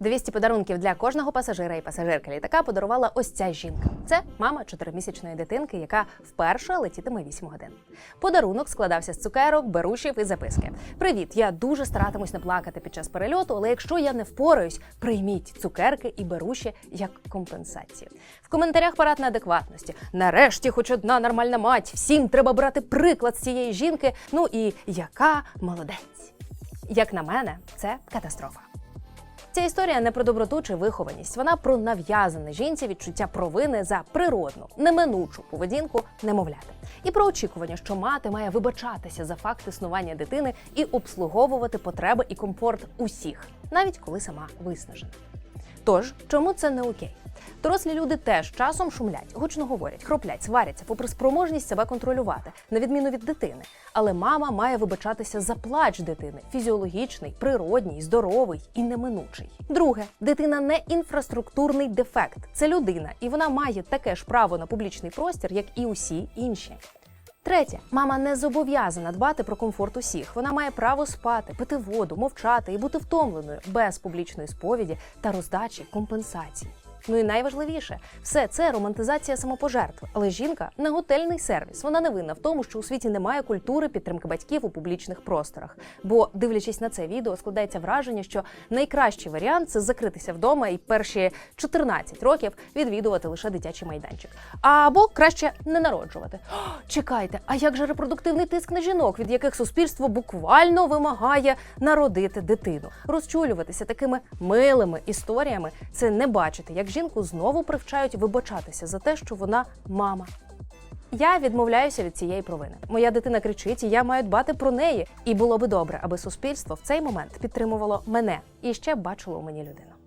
200 подарунків для кожного пасажира і пасажирки літака подарувала ось ця жінка. Це мама чотиримісячної дитинки, яка вперше летітиме 8 годин. Подарунок складався з цукерок, берушів і записки. Привіт, я дуже старатимусь не плакати під час перельоту, але якщо я не впораюсь, прийміть цукерки і беруші як компенсацію. В коментарях парад неадекватності. Нарешті, хоч одна нормальна мать, всім треба брати приклад з цієї жінки. Ну і яка молодець. Як на мене, це катастрофа. Ця історія не про доброту чи вихованість. Вона про нав'язане жінці відчуття провини за природну, неминучу поведінку немовляти. І про очікування, що мати має вибачатися за факт існування дитини і обслуговувати потреби і комфорт усіх, навіть коли сама виснажена. Тож, чому це не окей? Дорослі люди теж часом шумлять, гучно говорять, хроплять, сваряться, попри спроможність себе контролювати, на відміну від дитини. Але мама має вибачатися за плач дитини фізіологічний, природній, здоровий і неминучий. Друге, дитина не інфраструктурний дефект, це людина, і вона має таке ж право на публічний простір, як і усі інші. Третє, мама не зобов'язана дбати про комфорт усіх. Вона має право спати, пити воду, мовчати і бути втомленою без публічної сповіді та роздачі компенсацій. Ну і найважливіше, все це романтизація самопожертви. Але жінка не готельний сервіс. Вона не винна в тому, що у світі немає культури підтримки батьків у публічних просторах. Бо, дивлячись на це відео, складається враження, що найкращий варіант це закритися вдома і перші 14 років відвідувати лише дитячий майданчик. Або краще не народжувати. О, чекайте, а як же репродуктивний тиск на жінок, від яких суспільство буквально вимагає народити дитину? Розчулюватися такими милими історіями це не бачити, як жінку знову привчають вибачатися за те, що вона мама. Я відмовляюся від цієї провини. Моя дитина кричить, і я маю дбати про неї. І було би добре, аби суспільство в цей момент підтримувало мене і ще бачило у мені людину.